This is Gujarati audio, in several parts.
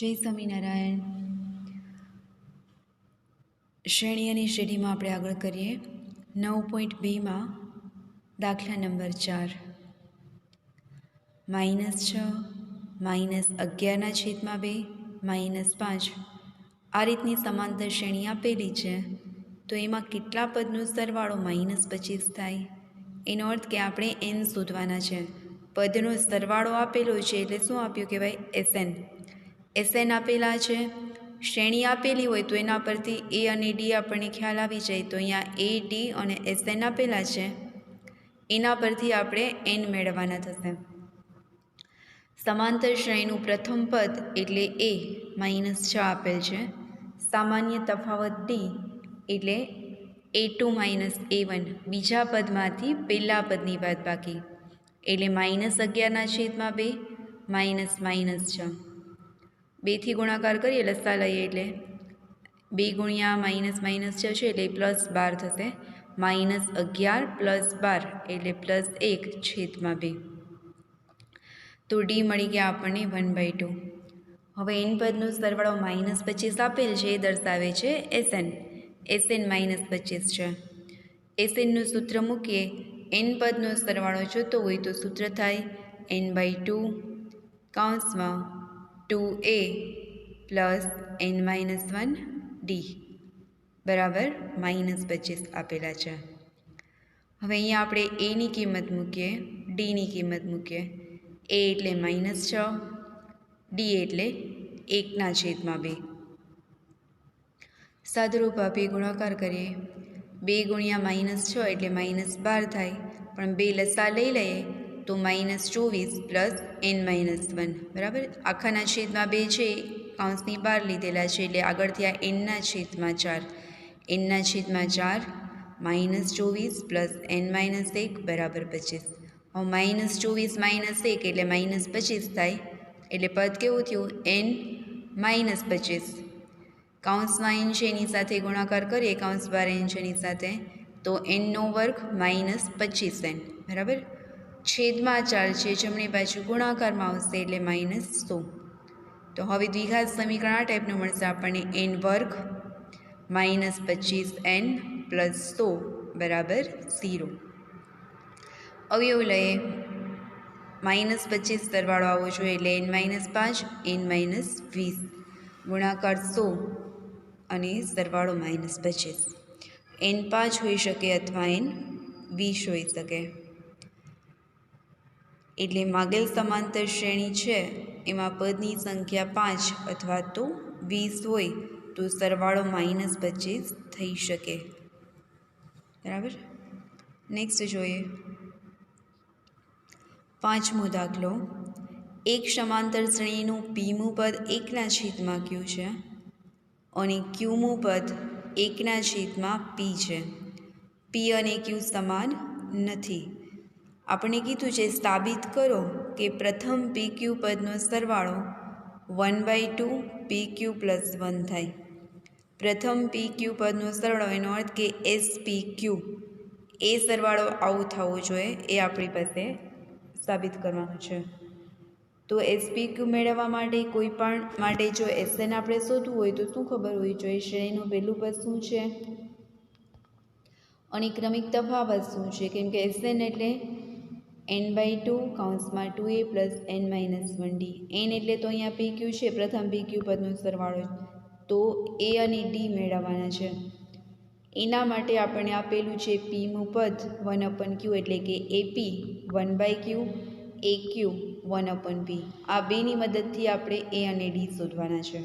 જય સ્વામિનારાયણ. શ્રેણી અને શ્રેણીમાં આપણે આગળ કરીએ. નવ પોઈન્ટ બેમાં દાખલા નંબર ચાર. માઇનસ છ, માઇનસ અગિયારના છેદમાં બે, માઇનસ પાંચ. આ રીતની સમાંતર શ્રેણી આપેલી છે. તો એમાં કેટલા પદનો સરવાળો માઇનસ પચીસ થાય? એનો અર્થ કે આપણે એન શોધવાના છે. પદનો સરવાળો આપેલો છે એટલે શું આપ્યું કહેવાય? એસએન એસએન આપેલા છે. શ્રેણી આપેલી હોય તો એના પરથી એ અને ડી આપણને ખ્યાલ આવી જાય. તો અહીંયા એ, ડી અને એસએન આપેલા છે. એના પરથી આપણે એન મેળવવાના થશે. સમાંતર શ્રેણીનું પ્રથમ પદ એટલે એ માઇનસ છ આપેલ છે. સામાન્ય તફાવત ડી એટલે A two minus A one. બીજા પદમાંથી પહેલા પદની બાદ બાકી. એટલે માઇનસ અગિયારના છેદમાં બે, માઇનસ માઇનસ છ. બેથી ગુણાકાર કરીએ લસા લઈએ એટલે બે ગુણ્યા માઇનસ માઇનસ જશે એટલે પ્લસ બાર થશે. માઇનસ અગિયાર પ્લસ બાર એટલે પ્લસ એક છેદમાં બે. તો ડી મળી ગયા આપણને વન બાય ટુ. હવે એન પદનો સરવાળો માઇનસ પચીસ આપેલ છે એ દર્શાવે છે એસએન. એસએન માઇનસ પચીસ છે. એસએનનું સૂત્ર મૂકીએ. એન પદનો સરવાળો જોતો હોય તો સૂત્ર થાય N by two. કાઉન્સમાં two A plus N minus one D બરાબર માઇનસ પચીસ આપેલા છે. હવે અહીંયા આપણે એની કિંમત મૂકીએ ડીની કિંમત મૂકીએ. એ એટલે માઇનસ છ, ડી એટલે એકના છેદમાં બે. સાદરૂપ આપી ગુણાકાર કરીએ. બે ગુણ્યા માઇનસ છ એટલે માઇનસ બાર થાય, પણ બે લસા લઈ લઈએ તો માઇનસ ચોવીસ પ્લસ એન માઇનસ વન બરાબર આખાના છેદમાં બે છે કાઉન્સની બાર લીધેલા છે એટલે આગળથી આ એનના છેદમાં ચાર એનના છેદમાં ચાર માઇનસ ચોવીસ પ્લસ એન માઇનસ એક બરાબર પચીસ હવે માઇનસ ચોવીસ માઇનસ એક એટલે માઇનસ પચીસ થાય એટલે પદ કેવું થયું એન માઇનસ પચીસ કાઉન્સમાં એન છે એની સાથે ગુણાકાર કરીએ કાઉન્સ બાર એન છે એની સાથે તો એનનો વર્ગ માઇનસ પચીસ એન બરાબર છેદમાં ચાર છે. જમણી બાજુ ગુણાકારમાં આવશે એટલે માઇનસ સો. તો હવે દ્વિઘાત સમીકરણ આ ટાઈપનું મળશે આપણને એન વર્ગ માઇનસ પચીસ એન પ્લસ સો બરાબર ઝીરો અવયવ લઈએ. માઇનસ પચીસ સરવાળો આવવો જોઈએ એટલે એન માઇનસ પાંચ એન માઇનસ વીસ. ગુણાકાર સો અને સરવાળો માઇનસ પચીસ. એન પાંચ હોઈ શકે અથવા એન વીસ હોઈ શકે. એટલે માગેલ સમાંતર શ્રેણી છે. એમાં પદની સંખ્યા પાંચ અથવા તો વીસ હોય તો સરવાળો માઇનસ પચીસ થઈ શકે. બરાબર? નેક્સ્ટ જોઈએ. પાંચમો દાખલો. એક સમાંતર શ્રેણીનું પીમું પદ એકના છેદમાં ક્યુ છે? અને ક્યુમું પદ એકના છેદમાં પી છે. પી અને ક્યુ સમાન નથી. આપણે કીધું છે, સાબિત કરો કે પ્રથમ પી ક્યુ પદનો સરવાળો one by two P Q plus one થાય. પ્રથમ પી ક્યુ પદનો સરવાળો, એનો અર્થ કે એસ પી ક્યુ એ સરવાળો આવું થવો જોઈએ, એ આપણી પાસે સાબિત કરવાનું છે. તો એસપીક્યુ મેળવવા માટે કોઈ પણ માટે જો એસએન આપણે શોધવું હોય તો શું ખબર હોવી જોઈએ? શ્રેણીનું પહેલું પદ શું છે? અને ક્રમિક તફાવત શું છે? કેમ કે એસએન એટલે N by two કાઉન્સમાં two A plus N minus one D N એટલે તો અહીંયા પી ક્યુ છે, પ્રથમ પી ક્યુ પદનો સરવાળો તો એ અને ડી મેળવવાના છે. એના માટે આપણને આપેલું છે પીનું પદ વન અપન ક્યુ એટલે કે AP one by Q A Q one upon P આ બેની મદદથી આપણે એ અને ડી શોધવાના છે.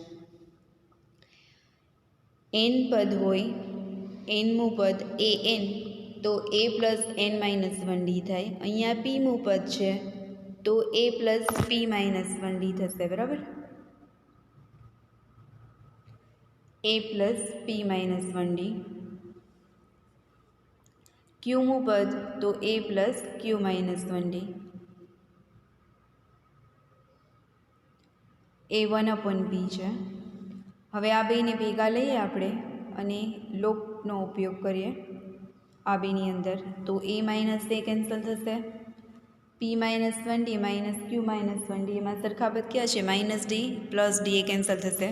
એન પદ હોય એનમું પદ એ એન તો A plus N minus one D થાય. અહીંયા પીમું પદ છે. તો A plus P minus one D થશે, બરાબર? A plus P minus one D. ક્યુમું પદ તો A plus Q minus one D. A one upon B છે. હવે આ બેને ભેગા લઈએ આપણે અને લોકનો ઉપયોગ કરીએ. આ બેની અંદર. તો એ માઇનસ એ કેન્સલ થશે. P minus one D minus Q minus one D એમાં સરખાબત ક્યાં છે? માઇનસ ડી પ્લસ ડી એ કેન્સલ થશે.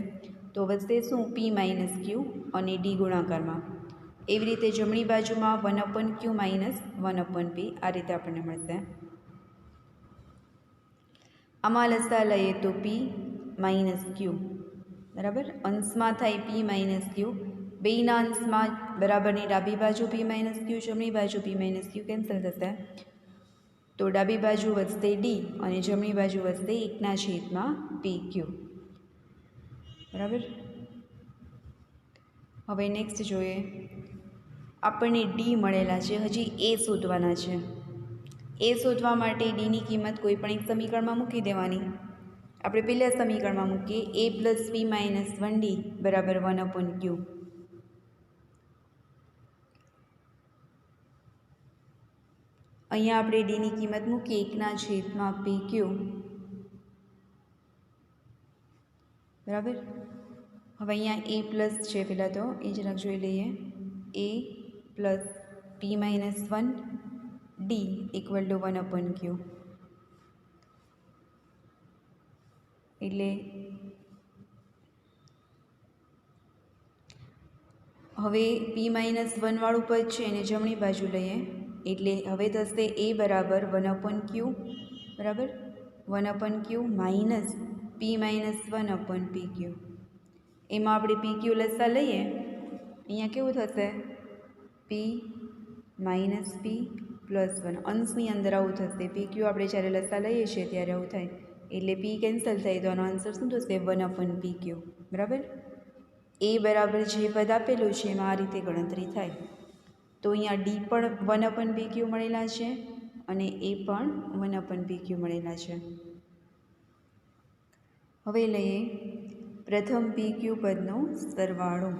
તો વધશે શું? પી માઇનસ ક્યુ અને ડી ગુણાકારમાં. એવી રીતે જમણી બાજુમાં one upon Q minus one upon P આ રીતે આપણને મળશે. આમાં લસા લઈએ તો પી માઇનસ ક્યુ બરાબર? અંશમાં થાય પી માઇનસ ક્યુ બેના અંશમાં બરાબરની ડાબી બાજુ પી માઇનસ ક્યુ જમણી બાજુ પી માઇનસ ક્યુ કેન્સલ થશે. તો ડાબી બાજુ વધશે ડી અને જમણી બાજુ વધશે એકના છેદમાં પી ક્યુ બરાબર? હવે નેક્સ્ટ જોઈએ. આપણને ડી મળેલા છે, હજી એ શોધવાના છે. એ શોધવા માટે ડીની કિંમત કોઈ પણ એક સમીકરણમાં મૂકી દેવાની. આપણે પહેલા સમીકરણમાં મૂકીએ A plus P minus one D બરાબર વન અપોન ક્યુ અહીંયા આપણે ડીની કિંમત મૂકીએ એકના છેદમાં પી ક્યુ? બરાબર? હવે અહીંયા એ પ્લસ છે પહેલાં તો, એ જરાક જોઈ લઈએ. A plus p minus one d equal to one upon q એટલે હવે પી માઇનસ વનવાળું પદ છે, એને જમણી બાજુ લઈએ. એટલે હવે થશે એ બરાબર વન અપન ક્યુ, બરાબર? One upon q minus p minus one upon p q. એમાં આપણે પી ક્યુ લસા લઈએ, અહીંયા કેવું થશે? P minus p plus one. અંશની અંદર આવું થશે. પી ક્યુ આપણે જ્યારે લસા લઈએ છીએ ત્યારે આવું થાય. એટલે પી કેન્સલ થાય તો આનો આન્સર શું થશે? One upon p q. બરાબર? એ બરાબર જે પદ આપેલું છે એમાં આ રીતે ગણતરી થાય. તો અહીંયા ડી પણ વન અપન બી ક્યુ મળેલા છે અને એ પણ વન અપન બી ક્યુ મળેલા છે. હવે લઈએ પ્રથમ પી ક્યુ પદનો સરવાળો.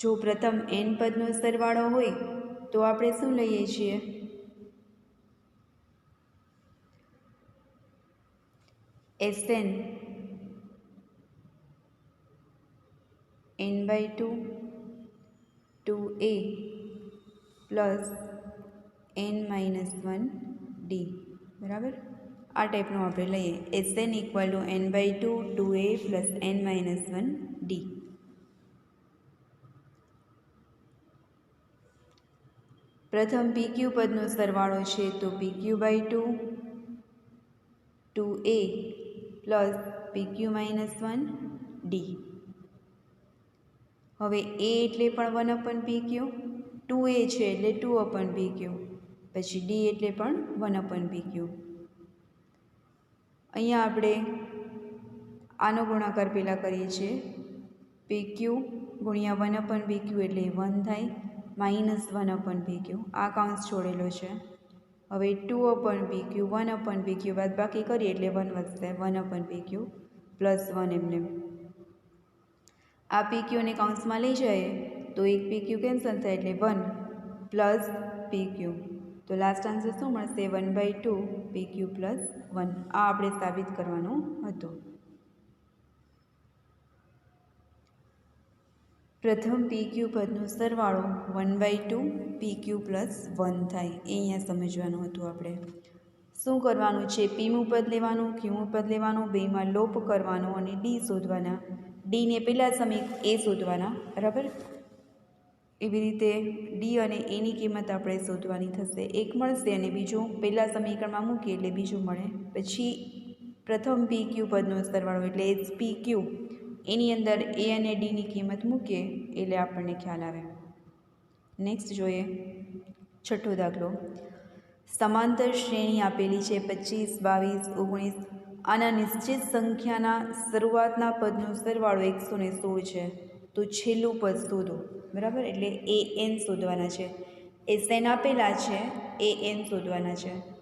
જો પ્રથમ એન પદનો સરવાળો હોય તો આપણે શું લઈએ છીએ? S n n by two. Two a. Plus n minus one d. બરાબર? આ ટાઈપનું આપણે લઈએ. S n equal to n by two two a plus n minus one d પ્રથમ પી ક્યુ પદનો સરવાળો છે તો p q by two two a plus p q minus one d હવે એ એટલે પણ one upon p q two a છે એટલે ટુ અપન બી ક્યુ. પછી ડી એટલે પણ વન અપન બી ક્યુ. અહીંયા આપણે આનો ગુણાકાર પહેલાં કરીએ છીએ. પી ક્યુ ગુણ્યા વન અપન બી ક્યુ એટલે વન થાય minus one upon b q. આ કાઉન્સ છોડેલો છે. હવે two upon p q one upon p q, બાદ બાકી કરીએ એટલે વન વધશે one upon p q plus one એમને. આ પી ક્યુને કાઉન્સમાં લઈ જાય તો એક પી ક્યુ કેન્સલ થાય એટલે વન પ્લસ પી ક્યુ તો લાસ્ટ આન્સર શું મળશે? One by two p q plus one આ આપણે સાબિત કરવાનું હતું. પ્રથમ પી ક્યુ પદનો સરવાળો one by two p q plus one થાય. એ અહીંયા સમજવાનું હતું આપણે. શું કરવાનું છે? પીમું પદ લેવાનું ક્યુમું પદ લેવાનું બેમાં લોપ કરવાનો અને ડી શોધવાના. ડીને પહેલાં સમીક એ શોધવાના. બરાબર? એવી રીતે ડી અને એની કિંમત આપણે શોધવાની થશે. એક મળશે અને બીજું પહેલાં સમીકરણમાં મૂકીએ એટલે બીજું મળે. પછી પ્રથમ પી ક્યુ પદનો સરવાળો એટલે એચ પી ક્યુ એની અંદર એ અને ડીની કિંમત મૂકીએ એટલે આપણને ખ્યાલ આવે. નેક્સ્ટ જોઈએ. છઠ્ઠો દાખલો. સમાંતર શ્રેણી આપેલી છે પચીસ, બાવીસ, ઓગણીસ. આના નિશ્ચિત સંખ્યાના શરૂઆતના પદનો સરવાળો એકસો ને સોળ છે. તો છેલ્લું પદ શોધો. બરાબર? એટલે એ એન શોધવાના છે. એ સેન આપેલા છે, એ એન શોધવાના છે.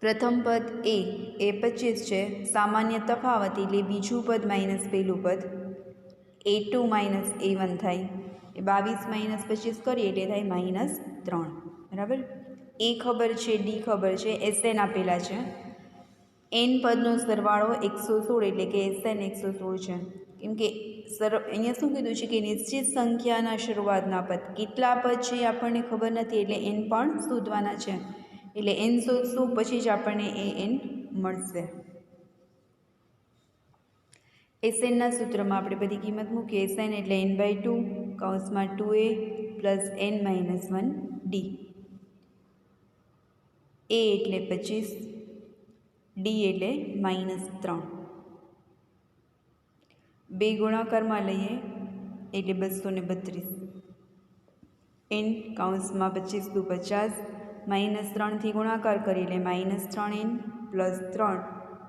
પ્રથમ પદ એ એ પચીસ છે. સામાન્ય તફાવત એટલે બીજું પદ માઇનસ પહેલું પદ. A two minus a one થાય. એ બાવીસ માઇનસ પચીસ કરીએ એટલે થાય માઇનસ ત્રણ. બરાબર? એ ખબર છે, ડી ખબર છે એસ એન આપેલા છે. એન પદનો સરવાળો એકસો સોળ એટલે કે એસએન એકસો સોળ છે. કેમ કે સર, અહીંયા શું કીધું છે કે નિશ્ચિત સંખ્યાના શરૂઆતના પદ કેટલા પદ છે એ આપણને ખબર નથી, એટલે એન પણ શોધવાના છે. એટલે એન શોધશું, પછી જ આપણને એ એન મળશે. એસએનના સૂત્રમાં આપણે બધી કિંમત મૂકીએ એસએન એટલે એન બાય ટુ કૌંસમાં two a plus n minus one d એ એટલે પચીસ ડી એટલે માઇનસ ત્રણ. બે ગુણાકારમાં લઈએ એટલે બસો ને બત્રીસ. એન કાઉન્સમાં પચીસ દુ પચાસ, માઇનસ ત્રણથી ગુણાકાર કરી એટલે માઇનસ ત્રણ એન પ્લસ ત્રણ,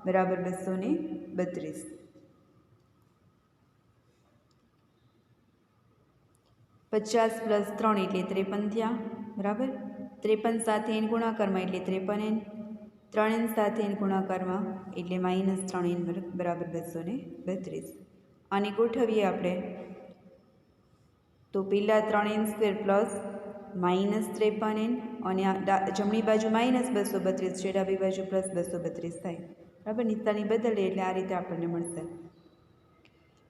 બરાબર બસો ને બત્રીસ. પચાસ પ્લસ ત્રણ એટલે ત્રેપન થયા બરાબર? ત્રેપન સાથે એન ગુણાકારમાં એટલે ત્રેપન એન ત્રણ એન સાથે એન ગુણાકારમાં એટલે માઇનસ ત્રણ એન બરાબર બસો ને બત્રીસ. આને ગોઠવીએ આપણે. તો પહેલાં ત્રણ એન સ્ક્વેર પ્લસ માઇનસ ત્રેપન એન અને જમણી બાજુ માઇનસ બસો બત્રીસ છે ડાબી બાજુ પ્લસ બસો બત્રીસ થાય. બરાબર? નિશાની બદલીએ એટલે આ રીતે આપણને મળશે.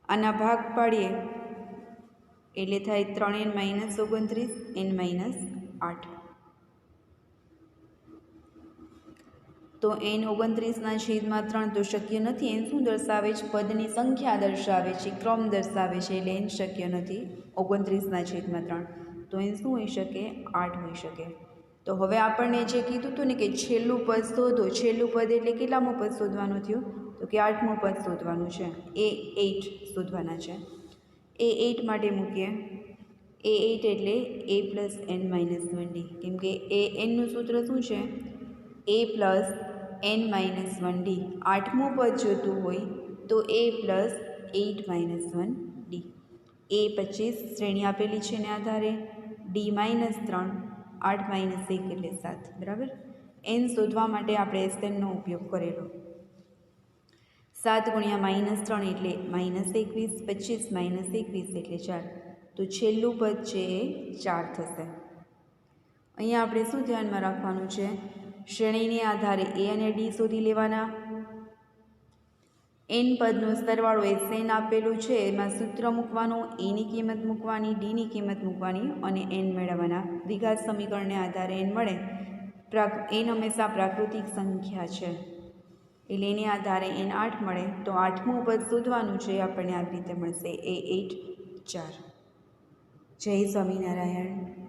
આના ભાગ પાડીએ. એટલે થાય ત્રણ એન માઇનસ ઓગણત્રીસ એન માઇનસ આઠ. તો એન ઓગણત્રીસના છેદમાં ત્રણ તો શક્ય નથી. એન શું દર્શાવે છે? પદની સંખ્યા દર્શાવે છે, ક્રમ દર્શાવે છે, એટલે એન શક્ય નથી. ઓગણત્રીસના છેદમાં ત્રણ. તો એન શું હોઈ શકે? આઠ હોઈ શકે. તો હવે આપણને જે કીધું હતું ને કે છેલ્લું પદ શોધો, છેલ્લું પદ એટલે કેટલામું પદ શોધવાનું થયું? તો કે આઠમું પદ શોધવાનું છે. એ એઇટ શોધવાના છે. એ એઇટ માટે મૂકીએ. એ એઇટ એટલે a plus n minus one d કેમ કે એ એનનું સૂત્ર શું છે? A plus n minus one d. આઠમું પદ જોતું હોય તો a plus eight minus one d. એ પચીસ શ્રેણી આપેલી છે ને આધારે. ડી માઇનસ ત્રણ, આઠ માઇનસ એક એટલે સાત. બરાબર? એન શોધવા માટે આપણે એસએનનો ઉપયોગ કરેલો. સાત ગુણ્યા માઇનસ ત્રણ એટલે માઇનસ એકવીસ, પચીસ માઇનસ એકવીસ એટલે ચાર. તો છેલ્લું પદ છે એ ચાર થશે. અહીંયા આપણે શું ધ્યાનમાં રાખવાનું છે? શ્રેણીને આધારે એ અને ડી શોધી લેવાના. એન પદનો સરવાળો એ સેન આપેલું છે. એમાં સૂત્ર મૂકવાનું એની કિંમત મૂકવાની ડીની કિંમત મૂકવાની અને એન મેળવવાના. દ્વિઘાત સમીકરણને આધારે એન મળે. એન હંમેશા પ્રાકૃતિક સંખ્યા છે. એટલે એને આધારે એન આઠ મળે. તો આઠમું પદ શોધવાનું છે. આપણને આવી રીતે મળશે. એ એટ ચાર. જય સ્વામિનારાયણ.